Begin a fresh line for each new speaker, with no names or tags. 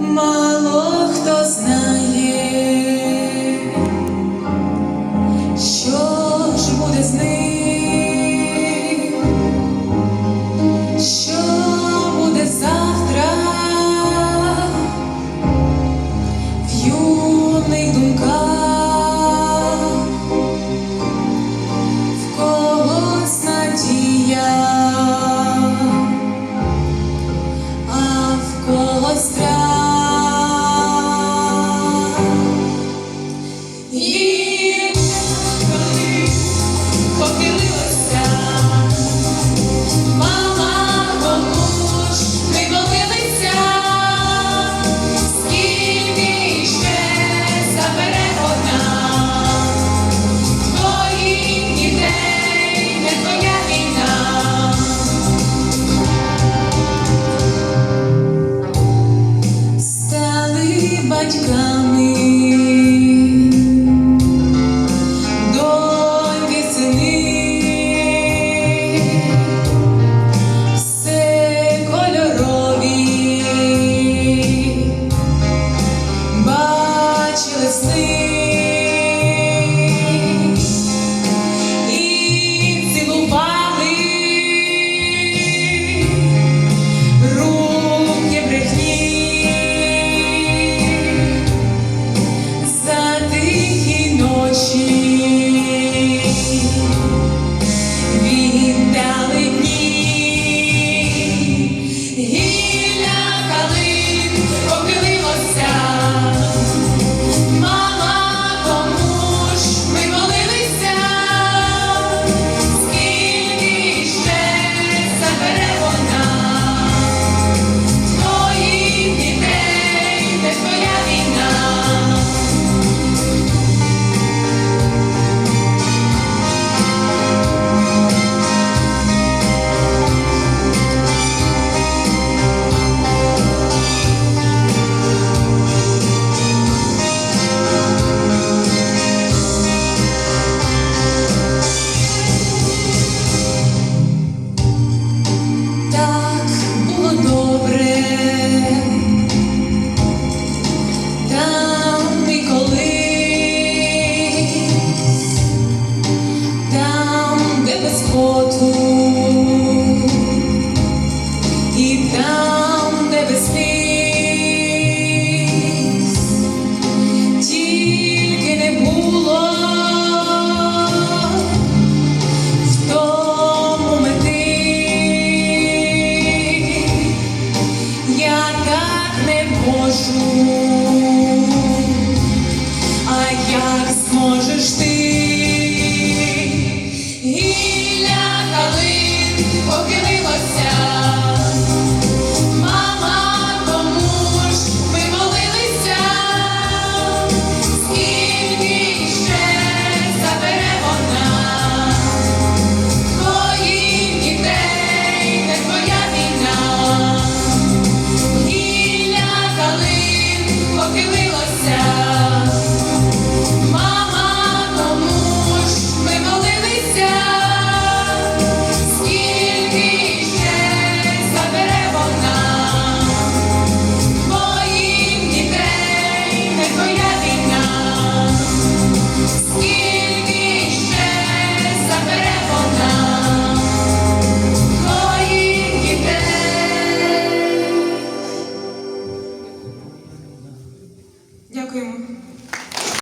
мало хто знає. Vaticano. охоту і там, де без тільки не було. В тому мети, я так не можу, а як зможеш ти?